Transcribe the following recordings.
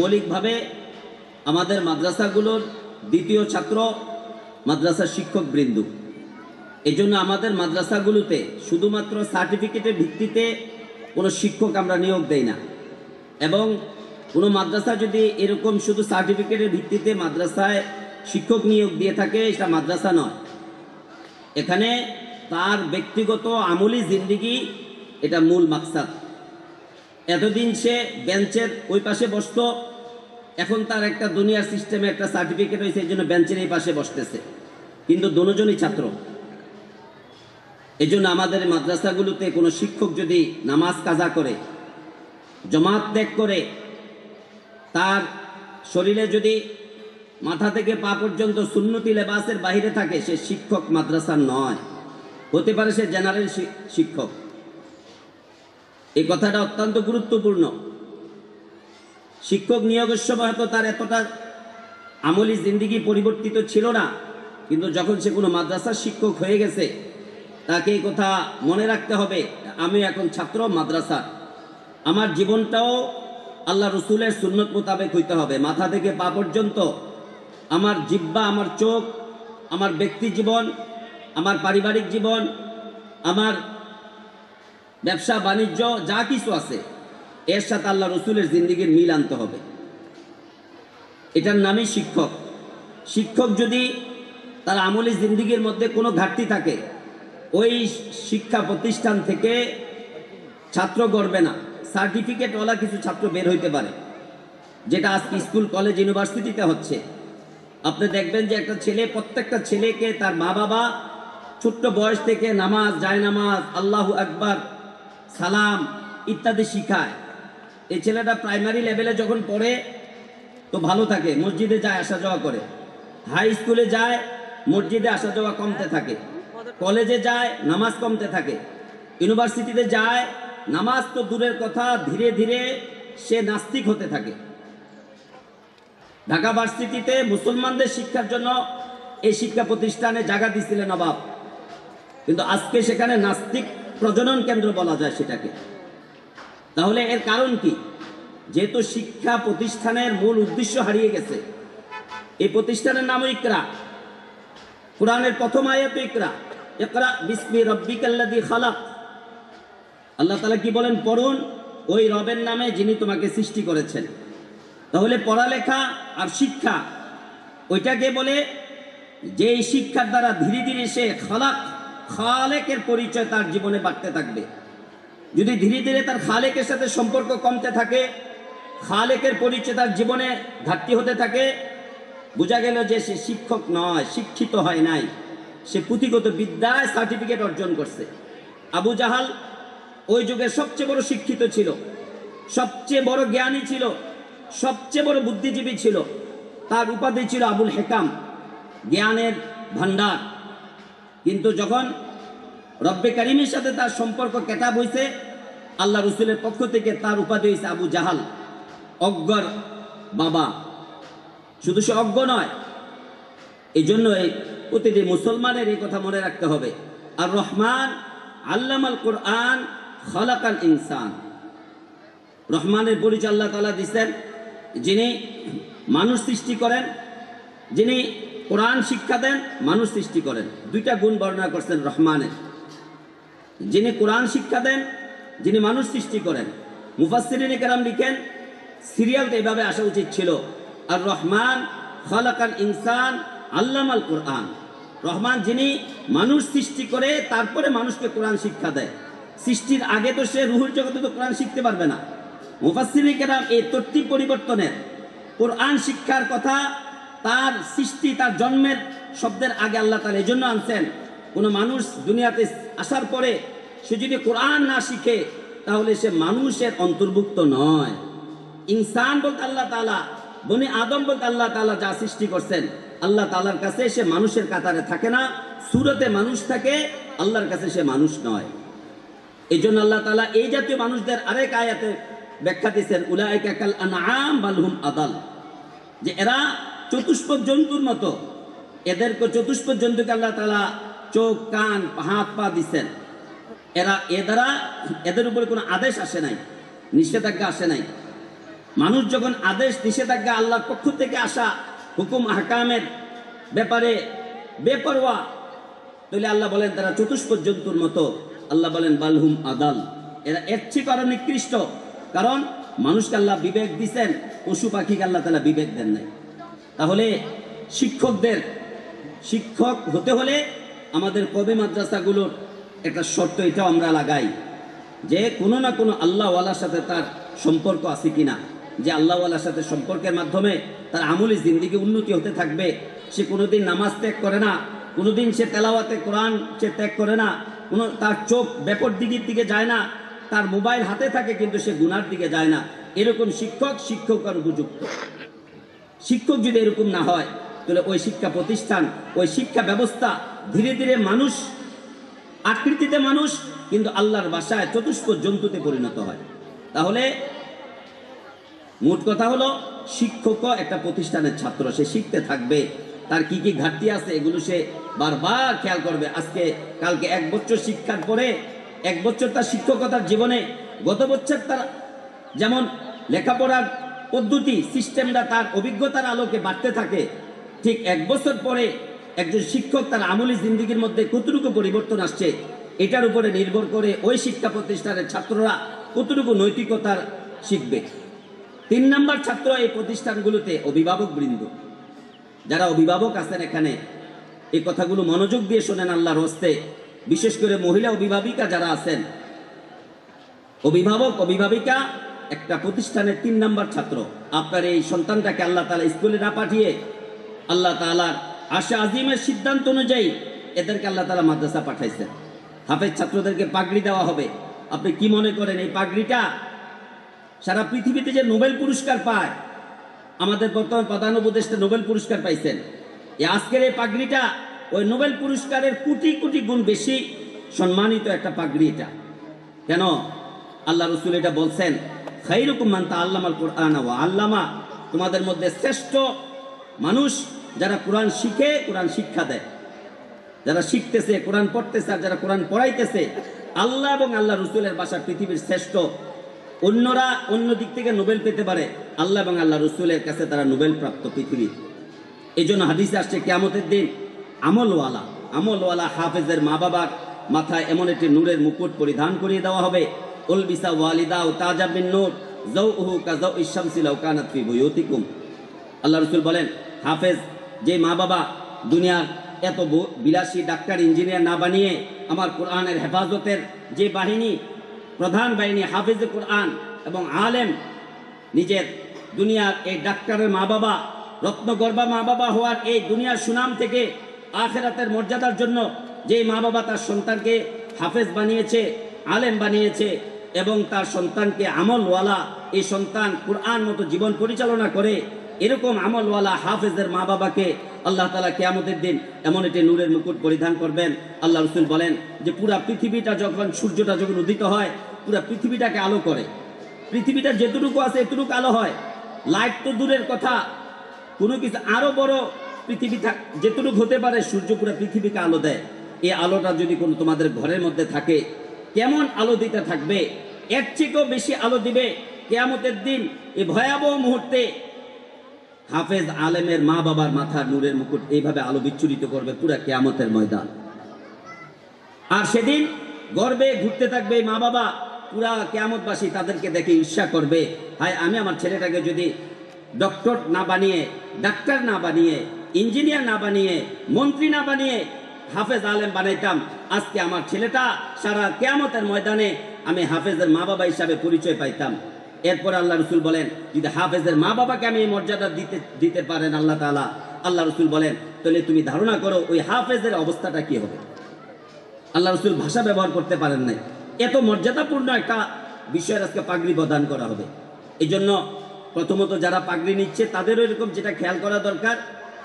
মৌলিকভাবে আমাদের মাদ্রাসাগুলোর দ্বিতীয় ছাত্র মাদ্রাসার শিক্ষক বৃন্দ। এই জন্য আমাদের মাদ্রাসাগুলোতে শুধুমাত্র সার্টিফিকেটের ভিত্তিতে কোনো শিক্ষক আমরা নিয়োগ দেই না। এবং কোনো মাদ্রাসা যদি এরকম শুধু সার্টিফিকেটের ভিত্তিতে মাদ্রাসায় শিক্ষক নিয়োগ দিয়ে থাকে, সেটা মাদ্রাসা নয়। এখানে তার ব্যক্তিগত আমলি জিন্দিগি এটা মূল মাকসাদ। এতদিন সে বেঞ্চের ওই পাশে বসতো এখন তার একটা দুনিয়ার সিস্টেমে একটা সার্টিফিকেট হয়েছে, এই জন্য বেঞ্চের এই পাশে বসতেছে। কিন্তু দুজনই ছাত্র। এই জন্য আমাদের মাদ্রাসাগুলোতে কোনো শিক্ষক যদি নামাজ কাজা করে, জমাত ত্যাগ করে, তার শরীরে যদি মাথা থেকে পা পর্যন্ত সুন্নতি লেবাসের বাইরে থাকে, সে শিক্ষক মাদ্রাসার নয়। হতে পারে সে জেনারেল শিক্ষক। এই কথাটা অত্যন্ত গুরুত্বপূর্ণ। শিক্ষক নিয়োগের সময় হয়তো তার এতটা আমলি জিন্দিগি পরিবর্তিত ছিল না, কিন্তু যখন সে কোনো মাদ্রাসার শিক্ষক হয়ে গেছে, তাকে এই কথা মনে রাখতে হবে, আমি এখন ছাত্র মাদ্রাসার। আমার জীবনটাও আল্লাহ রসুলের সুন্নত মোতাবেক হইতে হবে। মাথা থেকে পা পর্যন্ত আমার জিব্বা আমার চোখ, আমার ব্যক্তি জীবন, আমার পারিবারিক জীবন, আমার ব্যবসা, বাণিজ্য, যা কিছু আছে এর সাথে আল্লাহ রসুলের জিন্দিগির মিল আনতে হবে। এটার নামই শিক্ষক। শিক্ষক যদি তার আমলি জিন্দিগির মধ্যে কোনো ঘাটতি থাকে, ওই শিক্ষা প্রতিষ্ঠান থেকে ছাত্র গড়বে না। সার্টিফিকেটওয়ালা কিছু ছাত্র বের হইতে পারে, যেটা আজকে স্কুল, কলেজ, ইউনিভার্সিটিতে হচ্ছে। আপনি দেখবেন যে একটা ছেলে, প্রত্যেকটা ছেলেকে তার মা বাবা ছোট্ট বয়স থেকে নামাজ যায় নামাজ আল্লাহ আকবার, সালাম ইত্যাদি শিখায়। এই ছেলেটা প্রাইমারি লেভেলে যখন পড়ে, তো ভালো থাকে, মসজিদে যায়, আসা যাওয়া করে। হাই স্কুলে যায়, মসজিদে আসা যাওয়া কমতে থাকে। কলেজে যায়, নামাজ কমতে থাকে। ইউনিভার্সিটিতে যায়, নামাজ তো দূরের কথা, ধীরে ধীরে সে নাস্তিক হতে থাকে। ঢাকা ভার্সিটিতে মুসলমানদের শিক্ষার জন্য এই শিক্ষা প্রতিষ্ঠানে জায়গা দিয়েছিলেন নবাব। কিন্তু আজকে সেখানে নাস্তিক প্রজনন কেন্দ্র বলা যায় সেটাকে। তাহলে এর কারণ কি? যেহেতু শিক্ষা প্রতিষ্ঠানের মূল উদ্দেশ্য হারিয়ে গেছে, এই প্রতিষ্ঠানের নাম ইকরা। কোরআনের প্রথম আয়াত ইকরা। ইকরা বিসমি রব্বিকাল্লাযী খালাক। আল্লাহ তালা কি বলেন? পড়ুন, ওই রবের নামে যিনি তোমাকে সৃষ্টি করেছেন। তাহলে পড়ালেখা আর শিক্ষা, ওইটাকে বলে যে শিক্ষার দ্বারা ধীরে ধীরে সে খালাক, খালেকের পরিচয় তার জীবনে বাড়তে থাকবে। যদি ধীরে ধীরে তার খালেকের সাথে সম্পর্ক কমতে থাকে, খালেকের পরিচয় তার জীবনে ঘাটতি হতে থাকে, বোঝা গেল যে সে শিক্ষক নয়, শিক্ষিত হয় নাই। সে পুঁথিগত বিদ্যায় সার্টিফিকেট অর্জন করছে। আবু জাহাল ওই যুগের সবচেয়ে বড় শিক্ষিত ছিল, সবচেয়ে বড় জ্ঞানী ছিল, সবচেয়ে বড় বুদ্ধিজীবী ছিল। তার উপাধি ছিল আবুল হেকাম, জ্ঞানের ভান্ডার কিন্তু যখন রব্বে কারিমের সাথে তার সম্পর্ক কেটা বইছে আল্লাহ রসুলের পক্ষ থেকে তার উপাধি হয়েছে আবু জাহাল, অজ্ঞর বাবা। শুধু সে অজ্ঞ নয় এই জন্য এই প্রতিটি মুসলমানের এই কথা মনে রাখতে হবে। আর রহমান আল্লামাল কোরআন খলাকাল ইনসান। রহমানের পরিচয় আল্লাহ তালা দিচ্ছেন যিনি মানুষ সৃষ্টি করেন, যিনি কোরআন শিক্ষা দেন, মানুষ সৃষ্টি করেন। দুইটা গুণ বর্ণনা করছেন রহমানের। যিনি কোরআন শিক্ষা দেন, যিনি মানুষ সৃষ্টি করেন, মুফাসসিরিন কেরাম লিখেন সিরিয়ালটা এভাবে আসা উচিত ছিল। আর রহমান খলাকাল ইনসান আল্লামাল কোরআন। রহমান যিনি মানুষ সৃষ্টি করে, তারপরে মানুষকে কোরআন শিক্ষা দেয়। সৃষ্টির আগে তো সে রুহুল জগতে তো কোরআন শিখতে পারবে না। মুফাসসিরিন কেরাম এই তত্ত্ব পরিবর্তনের কোরআন শিক্ষার কথা, তার সৃষ্টি, তার জন্মের শব্দের আগে আল্লাহ তার এই জন্য আনছেন কোনো মানুষ দুনিয়াতে আসার পরে সে যদি কোরআন না শিখে, তাহলে সে মানুষের অন্তর্ভুক্ত নয়। ইনসান বলতে আল্লাহ তালা বনি আদম বলতে আল্লাহ তালা যা সৃষ্টি করছেন, আল্লাহ তালার কাছে সে মানুষের কাতারে থাকে না, সুরতে মানুষ থাকে, আল্লাহর কাছে সে মানুষ নয়। এই জন্য আল্লাহ তালা এই জাতীয় মানুষদের আরেক আয়াতে ব্যাখ্যা দিচ্ছেন উলায়কা কাল আনআম বালহুম আদাল। যে এরা চতুষ্প জন্তুর মতো। এদেরকে চতুষ্প জন্তুকে আল্লাহ তালা চোখ, কান, হাত, পা দিচ্ছেন এরা এ দ্বারা এদের উপরে কোনো আদেশ আসে নাই, নিষেধাজ্ঞা আসে নাই। মানুষ যখন আদেশ, নিষেধাজ্ঞা আল্লাহর পক্ষ থেকে আসা হুকুম হাকামের ব্যাপারে বেপরোয়া, তাহলে আল্লাহ বলেন, তারা চতুষ্প জন্তুর মতো। আল্লাহ বলেন, বালহুম আদাল। এরা এর চেয়ে নিকৃষ্ট। কারণ মানুষকে আল্লাহ বিবেক দিচ্ছেন পশু পাখিকে আল্লাহ তালা বিবেক দেন নাই। তাহলে শিক্ষকদের, শিক্ষক হতে হলে আমাদের কবি মাদ্রাসাগুলোর একটা শর্ত এটাও আমরা লাগাই যে কোনো না কোনো আল্লাহওয়ালার সাথে তার সম্পর্ক আছে কিনা। যে আল্লাহওয়ালার সাথে সম্পর্কের মাধ্যমে তার আমলি জিন্দিগি উন্নতি হতে থাকবে। সে কোনোদিন নামাজ ত্যাগ করে না, কোনোদিন সে তেলাওয়াতে কোরআন সে ত্যাগ করে না, কোনো তার চোখ ব্যাপর দিকের দিকে যায় না, তার মোবাইল হাতে থাকে কিন্তু সে গুনার দিকে যায় না। এরকম শিক্ষক শিক্ষক আর উপযুক্ত। শিক্ষক যদি এরকম না হয়, তাহলে ওই শিক্ষা প্রতিষ্ঠান, ওই শিক্ষা ব্যবস্থা ধীরে ধীরে মানুষ, আকৃতিতে মানুষ, কিন্তু আল্লাহর বাসায় চতুষ্প জন্তুতে পরিণত হয়। তাহলে মোট কথা হলো, শিক্ষক একটা প্রতিষ্ঠানের ছাত্র, সে শিখতে থাকবে। তার কি কি ঘাটতি আছে এগুলো সে বারবার খেয়াল করবে। আজকে, কালকে এক বছর শিক্ষার পরে, এক বছর তার শিক্ষকতার জীবনে, গত বছর তার যেমন লেখাপড়ার পদ্ধতি সিস্টেমটা তার অভিজ্ঞতার আলোকে বাড়তে থাকে, ঠিক এক বছর পরে একজন শিক্ষক তার আমলি জিন্দিগির মধ্যে কতটুকু পরিবর্তন আসছে, এটার উপরে নির্ভর করে ওই শিক্ষা প্রতিষ্ঠানের ছাত্ররা কতটুকু নৈতিকতার শিখবে। তিন নাম্বার ছাত্র এই প্রতিষ্ঠানগুলোতে অভিভাবক বৃন্দ। যারা অভিভাবক আছেন এখানে এই কথাগুলো মনোযোগ দিয়ে শোনেন আল্লাহর হস্তে। বিশেষ করে মহিলা অভিভাবিকা যারা আছেন, অভিভাবক, অভিভাবিকা একটা প্রতিষ্ঠানের তিন নাম্বার ছাত্র। আপনার এই সন্তানটাকে আল্লাহ তালা স্কুলে না পাঠিয়ে আল্লাহ তালার আশা আজিমের সিদ্ধান্ত অনুযায়ী এদেরকে আল্লাহ তালা মাদ্রাসা পাঠাইছেন হাফেজ ছাত্রদেরকে পাগড়ি দেওয়া হবে। আপনি কি মনে করেন এই পাগড়িটা? সারা পৃথিবীতে যে নোবেল পুরস্কার পায়, আমাদের বর্তমান প্রধান উপদেষ্টা নোবেল পুরস্কার পাইছেন। এই আজকের এই পাগড়িটা, ওই নোবেল পুরস্কারের কোটি কোটি গুণ বেশি সম্মানিত একটা পাগড়ি এটা। কেন? আল্লাহ রসুল এটা বলছেন খাইরুকুম মান্তা আল্লামাল কোরআন ওয়া আল্লামা। তোমাদের মধ্যে শ্রেষ্ঠ মানুষ যারা কোরআন শিখে কোরআন শিক্ষা দেয়। যারা শিখতেছে, কোরআন পড়তেছে আর যারা কোরআন পড়াইতেছে, আল্লাহ এবং আল্লাহ রসুলের বাসা পৃথিবীর শ্রেষ্ঠ। অন্যরা অন্য দিক থেকে নোবেল পেতে পারে, আল্লাহ এবং আল্লাহ রসুলের কাছে তারা নোবেল প্রাপ্ত পৃথিবী। এই জন্য হাদিসে আসছে, কেয়ামতের দিন আমলওয়ালা আমলওয়ালা হাফেজের মা বাবার মাথায় এমন একটি নূরের মুকুট পরিধান করিয়ে দেওয়া হবে। উলবিসা ওয়ালিদা ও তাজাবিন নূর জৌ উহু কাজাউ ইসামসিল কানাত ফি বুয়ুতিকুম। আল্লাহ রসুল বলেন, হাফেজ যে মা বাবা দুনিয়ার এত বিলাসী ডাক্তার, ইঞ্জিনিয়ার না বানিয়ে আমার কোরআনের হেফাজতের যে বাহিনী, প্রধান বাহিনী, হাফেজ কোরআন এবং আলেম, নিজের দুনিয়ার এই ডাক্তারের মা বাবা রত্নগর্বা মা বাবা হওয়ার এই দুনিয়ার সুনাম থেকে আখেরাতের মর্যাদার জন্য যে মা বাবা তার সন্তানকে হাফেজ বানিয়েছে, আলেম বানিয়েছে এবং তার সন্তানকে আমলওয়ালা এই সন্তান কোরআন মতো জীবন পরিচালনা করে এরকম আমলওয়ালা হাফেজের মা বাবাকে আল্লাহ তালা কেয়ামতের দিন এমন একটি নূরের মুকুট পরিধান করবেন। আল্লাহ রসুল বলেন যে পুরা পৃথিবীটা যখন সূর্যটা যখন উদিত হয়, পুরা পৃথিবীটাকে আলো করে। পৃথিবীটা যেটুকু আছে এতটুকু আলো হয়। লাইট তো দূরের কথা। কোনো কিছু আরও বড় পৃথিবী থাক যেটুকু হতে পারে, সূর্য পুরো পৃথিবীকে আলো দেয়। এই আলোটা যদি কোনো তোমাদের ঘরের মধ্যে থাকে, কেমন আলো দিতে থাকবে? এর থেকেও বেশি আলো দিবে কেয়ামতের দিন। এই ভয়াবহ মুহূর্তে হাফেজ আলেমের মা বাবার মাথার নূরের মুকুট এইভাবে আলো বিচ্ছুরিত করবে পুরা কেয়ামতের ময়দান। আর সেদিন গর্বে ঘুরতে থাকবে মা বাবা, পুরা কেয়ামতবাসী তাদেরকে দেখে ঈর্ষা করবে, হায়, আমি আমার ছেলেটাকে যদি ডক্টর না বানিয়ে, ডাক্তার না বানিয়ে, ইঞ্জিনিয়ার না বানিয়ে, মন্ত্রী না বানিয়ে হাফেজ আলেম বানাইতাম, আজকে আমার ছেলেটা সারা কেয়ামতের ময়দানে আমি হাফেজের মা বাবা হিসাবে পরিচয় পাইতাম। এরপর আল্লাহ রসুল বলেন, যদি হাফেজের মা বাবাকে আমি মর্যাদা দিতে দিতে পারেন আল্লাহ তাআলা, আল্লাহ রসুল বলেন, তাহলে তুমি ধারণা করো ওই হাফেজের অবস্থাটা কি হবে? আল্লাহ রসুল ভাষা ব্যবহার করতে পারেন নাই। এত মর্যাদাপূর্ণ একটা বিষয়ের আজকে পাগড়ি প্রদান করা হবে। এই জন্য প্রথমত যারা পাগড়ি নিচ্ছে তাদেরও এরকম যেটা খেয়াল করা দরকার,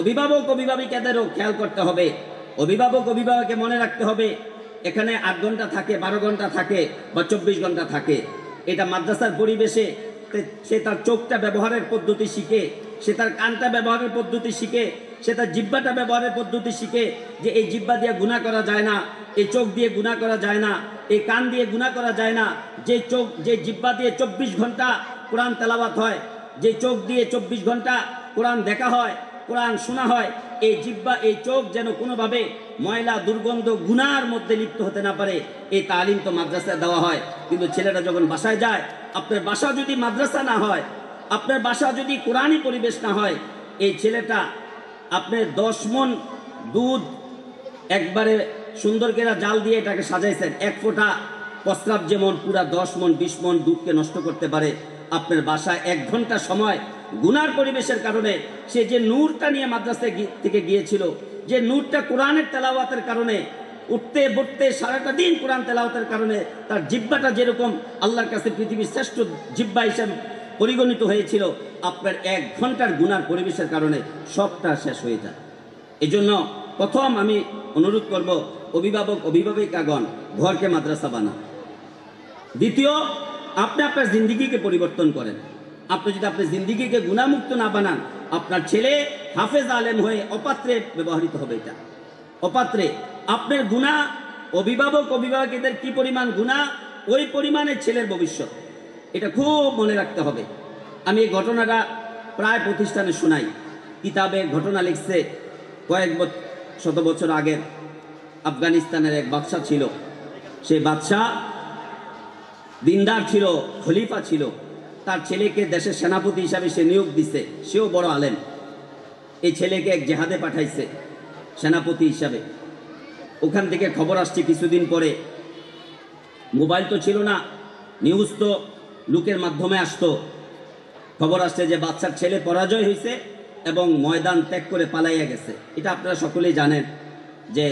অভিভাবক অভিভাবিকাদেরও খেয়াল করতে হবে। অভিভাবক অভিভাবককে মনে রাখতে হবে, এখানে আট ঘণ্টা থাকে, বারো ঘণ্টা থাকে বা চব্বিশ ঘণ্টা থাকে। এটা মাদ্রাসার পরিবেশে সে তার চোখটা ব্যবহারের পদ্ধতি শিখে, সে তার কানটা ব্যবহারের পদ্ধতি শিখে, সে তার জিব্বাটা ব্যবহারের পদ্ধতি শিখে যে এই জিব্বা দিয়ে গুণা করা যায় না, এই চোখ দিয়ে গুণা করা যায় না, এই কান দিয়ে গুণা করা যায় না, যে চোখ, যে জিব্বা দিয়ে চব্বিশ ঘণ্টা কোরআন তেলাওয়াত হয়, যে চোখ দিয়ে চব্বিশ ঘণ্টা কোরআন দেখা হয়, কোরআন শোনা হয় এই জিব্বা, এই চোখ যেন কোনোভাবে ময়লা, দুর্গন্ধ গুনার মধ্যে লিপ্ত হতে না পারে, এই তালিম তো মাদ্রাসায় দেওয়া হয়। কিন্তু ছেলেটা যখন বাসায় যায়, আপনার বাসা যদি মাদ্রাসা না হয়, আপনার বাসা যদি কোরআনই পরিবেশ না হয়, এই ছেলেটা আপনার দশ মন দুধ একবারে সুন্দর করে জাল দিয়ে এটাকে সাজাইছেন। এক ফোঁটা প্রস্রাব যেমন পুরা দশ মন, বিশ মন দুধকে নষ্ট করতে পারে। আপনার বাসায় এক ঘণ্টা সময় গুনার পরিবেশের কারণে সে যে নূরটা নিয়ে মাদ্রাসায় থেকে গিয়েছিল, যে নূরটা কোরআনের তেলাওয়াতের কারণে, উঠতে, বসতে, সারাটা দিন কোরআন তেলাওয়াতের কারণে তার জিব্বাটা যেরকম আল্লাহর কাছে পৃথিবীর শ্রেষ্ঠ জিব্বা হিসাবে পরিগণিত হয়েছিল, আপনার এক ঘণ্টার গুনার পরিবেশের কারণে সবটা শেষ হয়ে যায়। এজন্য প্রথম আমি অনুরোধ করব, অভিভাবক, অভিভাবিকাগণ, ঘরকে মাদ্রাসা বানা দ্বিতীয়, আপনি আপনার জিন্দিগিকে পরিবর্তন করেন। আপনি যদি আপনার জিন্দিগিকে গুণামুক্ত না বানান, আপনার ছেলে হাফেজ আলেম হয়ে অপাত্রে ব্যবহৃত হবে এটা। অপাত্রে। আপনার গুণা, অভিভাবক, অভিভাবকদের কি পরিমাণ গুণা, ওই পরিমাণে ছেলের ভবিষ্যৎ। এটা খুব মনে রাখতে হবে। আমি এই ঘটনাটা প্রায় প্রতিষ্ঠানে শোনাই। কিতাবে ঘটনা লিখছে, কয়েক শত বছর আগের আফগানিস্তানের এক বাদশা ছিল। সেই বাদশাহ দিনদার ছিল, খলিফা ছিল। তার ছেলেকে দেশের সেনাপতি হিসাবে সে নিয়োগ দিছে। সেও বড় আলেম। এই ছেলেকে এক জেহাদে পাঠাইছে সেনাপতি হিসাবে। ওখান থেকে খবর আসছে কিছুদিন পরে। মোবাইল তো ছিল না, নিউজ তো লোকের মাধ্যমে আসতো। খবর আসছে যে বাচ্চার ছেলে পরাজয় হয়েছে এবং ময়দান ত্যাগ করে পালাইয়া গেছে। এটা আপনারা সকলেই জানেন যে